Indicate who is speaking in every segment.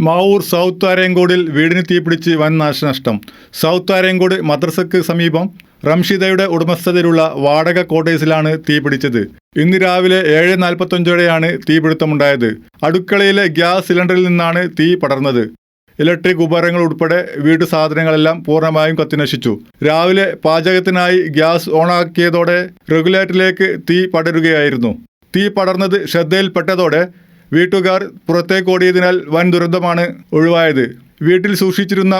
Speaker 1: Mavoor south ആരേങ്കോടിൽ വീടിന് തീപിടിച്ച് വൻ നാശനഷ്ടം. സൗത്ത് ആരേങ്കോട് മദ്രസക്ക് സമീപം റംഷിദയുടെ ഉടമസ്ഥതയിലുള്ള വാടക കോട്ടേഴ്സിലാണ് തീപിടിച്ചത്. ഇന്ന് രാവിലെ ഏഴ് നാൽപ്പത്തഞ്ചോടെയാണ് തീപിടുത്തമുണ്ടായത്. അടുക്കളയിലെ ഗ്യാസ് സിലിണ്ടറിൽ നിന്നാണ് തീ പടർന്നത്. ഇലക്ട്രിക് ഉപകരണങ്ങൾ ഉൾപ്പെടെ വീട്ടു സാധനങ്ങളെല്ലാം പൂർണമായും കത്തിനശിച്ചു. രാവിലെ പാചകത്തിനായി ഗ്യാസ് ഓണാക്കിയതോടെ റെഗുലേറ്ററിലേക്ക് തീ പടരുകയായിരുന്നു. തീ പടർന്നത് ശ്രദ്ധയിൽപ്പെട്ടതോടെ വീട്ടുകാർ പുറത്തേക്ക് ഓടിയതിനാൽ വൻ ദുരന്തമാണ് ഒഴിവായത്. വീട്ടിൽ സൂക്ഷിച്ചിരുന്ന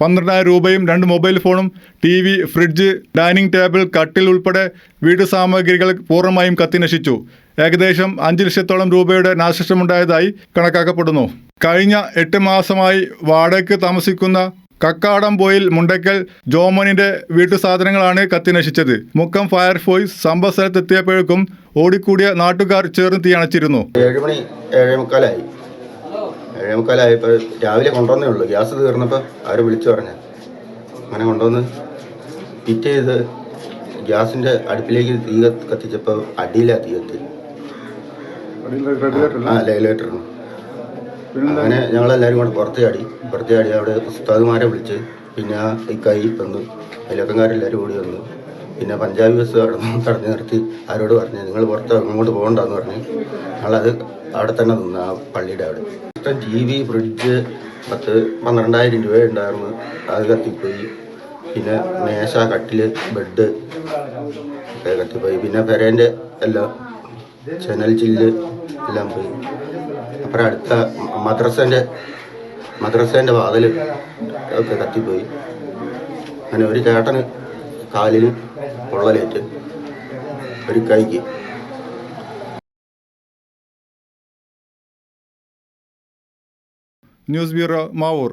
Speaker 1: പന്ത്രണ്ടായിരം രൂപയും രണ്ട് മൊബൈൽ ഫോണും T V fridge dining table കട്ടിൽ ഉൾപ്പെടെ വീട്ടു സാമഗ്രികൾ പൂർണമായും കത്തിനശിച്ചു ഏകദേശം അഞ്ച് ലക്ഷത്തോളം രൂപയുടെ നാശനഷ്ടമുണ്ടായതായി കണക്കാക്കപ്പെടുന്നു. കഴിഞ്ഞ എട്ട് മാസമായി വാടകയ്ക്ക് താമസിക്കുന്ന കക്കാടം കക്കാടംപോയിൽ മുണ്ടയ്ക്കൽ ജോമോനിന്റെ വീട്ടു സാധനങ്ങളാണ് കത്തിനശിച്ചത് മുക്കം ഫയർഫോഴ്സ് സംഭവ സ്ഥലത്തെത്തിയപ്പോഴേക്കും ഓടിക്കൂടിയ നാട്ടുകാർ ചേർന്ന് തീ അണച്ചിരുന്നു.
Speaker 2: ഏഴ് മണി ഏഴേ മുക്കാലായി ഏഴേ മുക്കാലായപ്പോൾ രാവിലെ കൊണ്ടുവന്നേ ഉള്ളൂ. ഗ്യാസ് തീർന്നപ്പോൾ അവർ വിളിച്ചു പറഞ്ഞു? അങ്ങനെ കൊണ്ടുവന്ന് ഫിറ്റ് ചെയ്ത് ഗ്യാസിന്റെ അടുപ്പിലേക്ക് തീ കത്തിച്ചപ്പോ കത്തിച്ചപ്പോൾ അടിയിലാണ് തീ കത്തി ആ ലേലേറ്ററിന്. അങ്ങനെ ഞങ്ങളെല്ലാവരും കൂടെ പുറത്ത് ചാടി. പുറത്ത് ചാടി അവിടെ ഉസ്താദുമാരെ വിളിച്ച് പിന്നെ ആ ഇക്കായി വന്നു. അയലക്കന്മാരെല്ലാവരും കൂടി വന്നു. പിന്നെ പഞ്ചാബി ബസ് തടഞ്ഞു നിർത്തി. ആരോട് പറഞ്ഞു നിങ്ങൾ പുറത്ത് അങ്ങോട്ട് പോകണ്ടെന്ന് പറഞ്ഞ് ഞങ്ങളത് അവിടെ തന്നെ നിന്ന് ആ പള്ളിയുടെ അവിടെ. ഇഷ്ടം ടി വി ഫ്രിഡ്ജ് പത്ത് പന്ത്രണ്ടായിരം രൂപ ഉണ്ടായിരുന്നു. അത് കത്തിപ്പോയി. പിന്നെ മേശ കട്ടിൽ ബെഡ് ഒക്കെ കത്തിപ്പോയി. പിന്നെ പെരേന്റെ എല്ലാം ചെനൽ ചില്ല് എല്ലാം പോയി. അപ്പുറം അടുത്ത മദ്രസേന്റെ മദ്രസേന്റെ വാതിൽ ഒക്കെ കത്തിപ്പോയി. അങ്ങനെ ഒരു ചേട്ടന് കാലിന് പൊള്ളലേറ്റ് ഒരു കൈക്ക്.
Speaker 1: News bureau Mavoor.